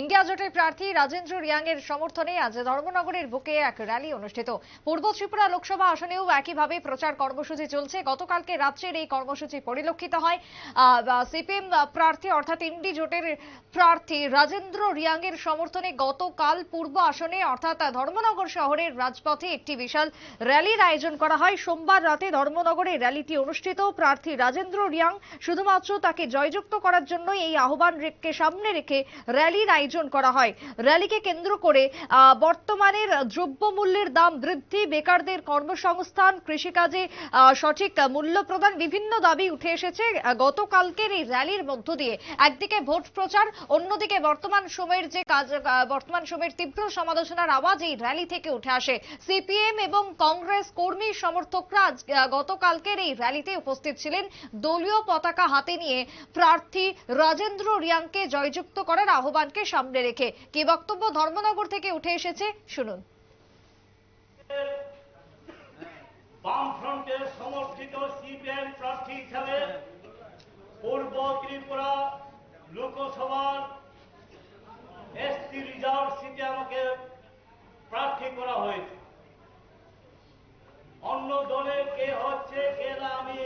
India জোটের প্রার্থী রাজেন্দ্র রিয়াং এর সমর্থনে আজ ধর্মনগরের বুকে এক র্যালি অনুষ্ঠিত। পূর্ব ত্রিপুরা লোকসভা আসনেও একইভাবে প্রচার কর্মসূচি চলছে। গতকালকে রাত্রের এই কর্মসূচি পরিলক্ষিত হয়। সিপিএম প্রার্থী অর্থাৎ ইন্ডি জোটের প্রার্থী রাজেন্দ্র রিয়াং এর সমর্থনে গতকাল পূর্ব আসনে অর্থাৎ ধর্মনগর শহরের রাজপথে একটি বিশাল র্যালির আয়োজন করা হয়। সোমবার রাতে ধর্মনগরে র্যালিটি অনুষ্ঠিত। প্রার্থী রাজেন্দ্র রিয়াং শুধুমাত্র তাকে জয়যুক্ত করার জন্য এই আহ্বান রেখে সামনে রেখে র্যালির আয়োজন করা হয়। র্যালিকে কেন্দ্র করে বর্তমানের দ্রব্যমূল্যের দাম বৃদ্ধি, বেকারদের কর্মসংস্থান, কৃষিকাজে সঠিক মূল্য প্রদান বিভিন্ন দাবি উঠে এসেছে। গতকালকের এই র্যালির মধ্য দিয়ে একদিকে ভোট প্রচার, অন্যদিকে বর্তমান সময়ের যে কাজ বর্তমান সময়ের তীব্র সমালোচনার আওয়াজ এই র্যালি থেকে উঠে আসে। সিপিএম এবং কংগ্রেস কর্মী সমর্থকরা গতকালকের এই র্যালিতে উপস্থিত ছিলেন। দলীয় পতাকা হাতে নিয়ে প্রার্থী রাজেন্দ্র রিয়াংকে জয়যুক্ত করার আহ্বানকে সামনে রেখে। কি বক্তব্য ধর্মনগর থেকে উঠে এসেছে? শুনুন। সমর্থিত সিপিএম প্রার্থী হিসাবে পূর্ব ত্রিপুরা লোকসভার এসটি রিজার্ভ সিটে আমাকে প্রার্থী করা হয়েছে। অন্য দলে কে হচ্ছে, কে না আমি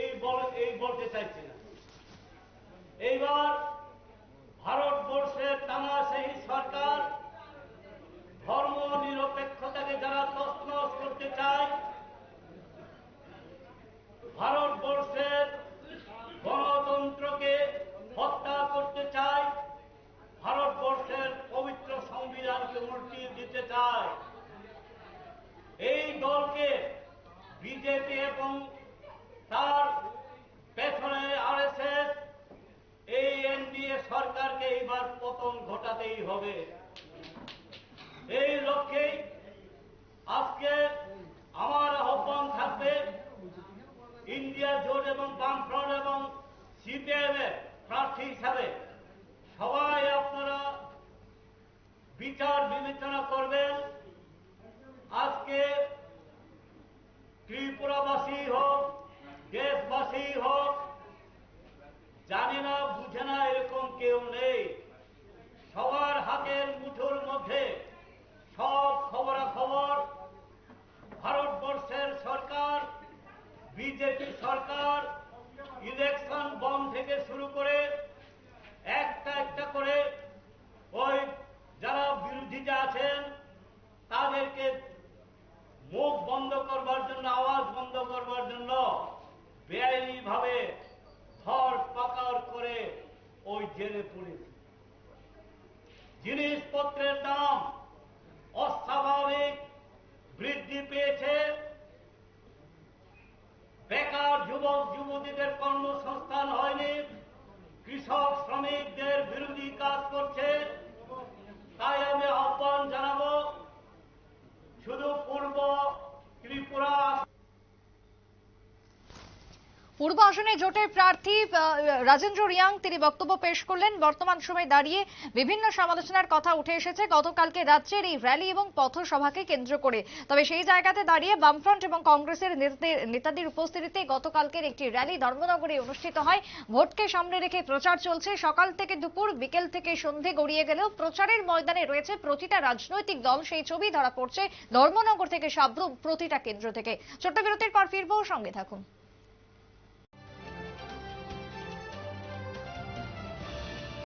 এই বলতে চাইছি না। এইবার এইবার পতন ঘটাতেই হবে। এই লক্ষ্যেই আজকে আমার আহ্বান থাকবে, ইন্ডিয়া জোট এবং বামফ্রন্ট এবং সিপিএম এর প্রার্থী হিসাবে। সবাই আপনারা বিচার বিবেচনা করবেন। আজকে ত্রিপুরাবাসী হোক, দেশবাসী হোক জানি না, বুঝে না, এরকম কেউ নেই। সবার হাতের মুঠোর মধ্যে সব খবরাখবর, ভারতবর্ষের সরকার, বিজেপি সরকার, ইলেকশন বম থেকে শুরু করে জেলে পড়েছে। জিনিসপত্রের দাম অস্বাভাবিক বৃদ্ধি পেয়েছে। বেকার যুবক যুবতীদের কর্মসংস্থান হয়নি। কৃষক শ্রমিকদের বিরোধী কাজ করছে তাই আমি আহ্বান জানাব শুধু পূর্ব ত্রিপুরা পূর্ব আসনে জোটের প্রার্থী রাজেন্দ্র রিয়াং তিনি বক্তব্য পেশ করলেন। বর্তমান সময়ে দাঁড়িয়ে বিভিন্ন সমালোচনার কথা উঠে এসেছে। গতকালকে রাজ্যের এই র্যালি এবং পথসভাকে কেন্দ্র করে। তবে সেই জায়গাতে দাঁড়িয়ে বামফ্রন্ট এবং কংগ্রেসের নেতাদের- উপস্থিতিতে গতকালকের একটি র্যালি ধর্মনগরে অনুষ্ঠিত হয়। ভোটকে সামনে রেখে প্রচার চলছে। সকাল থেকে দুপুর, বিকেল থেকে সন্ধে গড়িয়ে গেলেও প্রচারের ময়দানে রয়েছে প্রতিটা রাজনৈতিক দল। সেই ছবি ধরা পড়ছে ধর্মনগর থেকে সাব্রুম প্রতিটা কেন্দ্র থেকে। ছোট্ট বিরতির পর ফিরবো। সঙ্গে থাকুন।